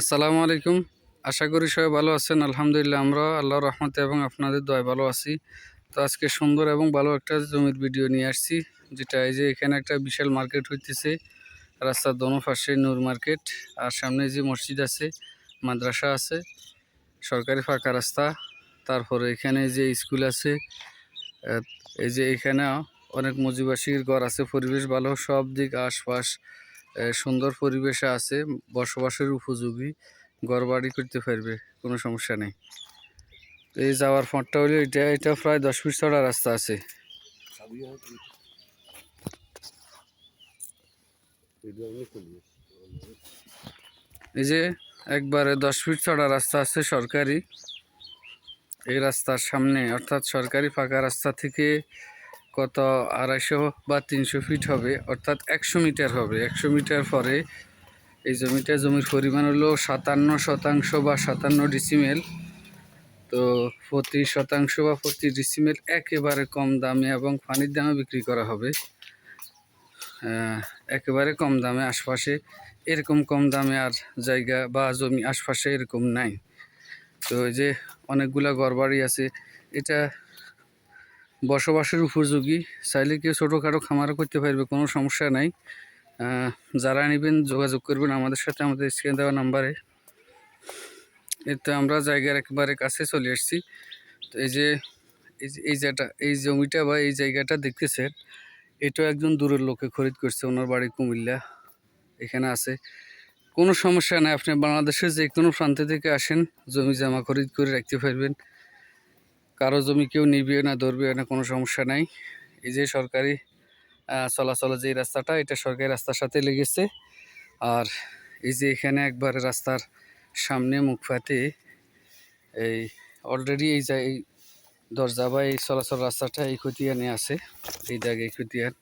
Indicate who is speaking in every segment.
Speaker 1: আসসালামু আলাইকুম। আশা করি সবাই ভালো আছেন। আলহামদুলিল্লাহ আমরা আল্লাহর রহমতে এবং আপনাদের দয় ভালো আছি। তো আজকে সুন্দর এবং ভালো একটা জমির ভিডিও নিয়ে আসছি, যেটা এই যে এখানে একটা বিশাল মার্কেট হইতেছে, রাস্তার দোনো পাশে নূর মার্কেট, আর সামনে যে মসজিদ আছে, মাদ্রাসা আছে, সরকারি ফাঁকা রাস্তা, তারপরে এখানে যে স্কুল আছে এই যে এখানে অনেক মজিবাসীর ঘর আছে, পরিবেশ ভালো, সব দিক আশপাশ সুন্দর পরিবেশে আছে, বসবাসের উপযোগী ঘর বাড়ি করতে পারবে, কোনো সমস্যা নেই। এই যাওয়ার পথটা হলো এটা এটা প্রায় দশ ফিট চড়া রাস্তা আছে। এই যে একবারে দশ ফিট চড়া রাস্তা আছে সরকারি। এই রাস্তার সামনে, অর্থাৎ সরকারি ফাঁকা রাস্তা থেকে কত আড়াইশো বা তিনশো ফিট হবে, অর্থাৎ একশো মিটার হবে। একশো মিটার পরে এই জমিটা, জমির পরিমাণ হলো সাতান্ন শতাংশ বা সাতান্ন ডিসিমেল তো প্রতি শতাংশ বা প্রতি ডিসিমেল একেবারে কম দামে এবং পানির দামে বিক্রি করা হবে। একেবারে কম দামে, আশপাশে এরকম কম দামে আর জায়গা বা জমি আশপাশে এরকম নাই। তো এই যে অনেকগুলা ঘরবাড়ি আছে, এটা বসবাসের উপযোগী। চাইলে কেউ ছোটোখাটো খামারও করতে পারবে, কোনো সমস্যা নাই। যারা নেবেন যোগাযোগ করবেন আমাদের সাথে, আমাদের স্ক্রিনে দেওয়া নাম্বারে। এতে আমরা জায়গার একেবারে কাছে চলে এসেছি তো এই যে এই যে, এই জায়গাটা, এই জমিটা বা এই জায়গাটা দেখতেছেন এটা একজন দূরের লোকে খরিদ করছে, ওনার বাড়ি কুমিল্লা। এখানে আছে। কোনো সমস্যা নাই, আপনি বাংলাদেশের যে কোনো প্রান্ত থেকে আসেন, জমি জামা খরিদ করে রাখতে পারবেন। কারও জমি কেউ নিবে না, ধরবে না, কোনো সমস্যা নাই। এই যে সরকারি চলাচলের যে রাস্তাটা, এটা সরকারি রাস্তার সাথে লেগেছে। আর এই যে এখানে একবার রাস্তার সামনে মুখপাতে এই অলরেডি এই যে এই দরজা বা এই চলাচল রাস্তাটা এই খতিয়ানে আছে, এই জায়গায় খতিয়ান।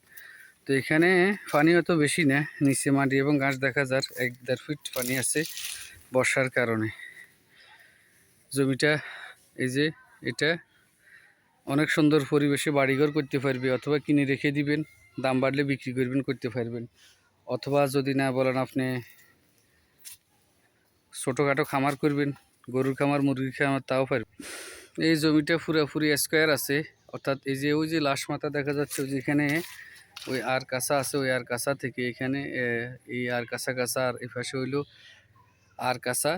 Speaker 1: তো এখানে পানি অত বেশি না, নিচে মাটি এবং গাছ দেখা যার, এক দেড় ফিট পানি আছে বর্ষার কারণে। জমিটা এই যে এটা অনেক সুন্দর পরিবেশে বাড়িঘর করতে পারবে, অথবা কিনে রেখে দিবেন, দাম বাড়লে বিক্রি করবেন, করতে পারবেন। অথবা যদি না বলেন আপনি ছোটোখাটো খামার করবেন, গরুর খামার, মুরগির খামার, তাও পারবেন। এই জমিটা পুরাপুরি স্কোয়ার আছে, অর্থাৎ এই যে ওই যে লাশ মাথা দেখা যাচ্ছে যেখানে ওই আর কাঁচা আছে, ওই আর কাঁচা থেকে এখানে এই আর কাঁচা কাঁচা আর এই পাশে হইল আর কাঁচা।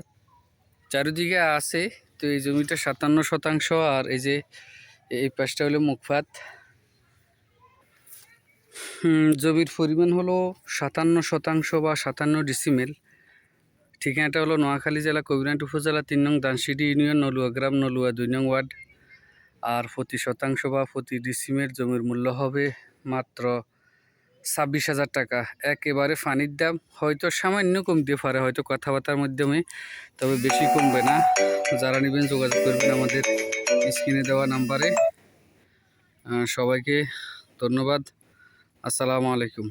Speaker 1: চারিদিকে আছে তো এই জমিটা সাতান্ন শতাংশ আর এই যে এই পাশটা হলো মুখপাত জমির পরিমাণ হলো সাতান্ন শতাংশ বা সাতান্ন ডিসিমেল ঠিকানাটা হলো নোয়াখালী জেলা কবিরাট উপজেলা, তিন নং দানসিডি ইউনিয়ন, নলুয়া গ্রাম, নলুয়া দুই নং ওয়ার্ড। আর প্রতি শতাংশ বা প্রতি ডিসিমের জমির মূল্য হবে মাত্র ছাব্বিশ হাজার টাকা। একেবারে ফানির দাম। হয়তো সামান্য কমতে পারে, হয়তো কথাবার্তার মাধ্যমে, তবে বেশি কমবে না। যারা নেবেন যোগাযোগ করবেন আমাদের স্ক্রিনে দেওয়া নাম্বারে। সবাইকে ধন্যবাদ। আসসালামু আলাইকুম।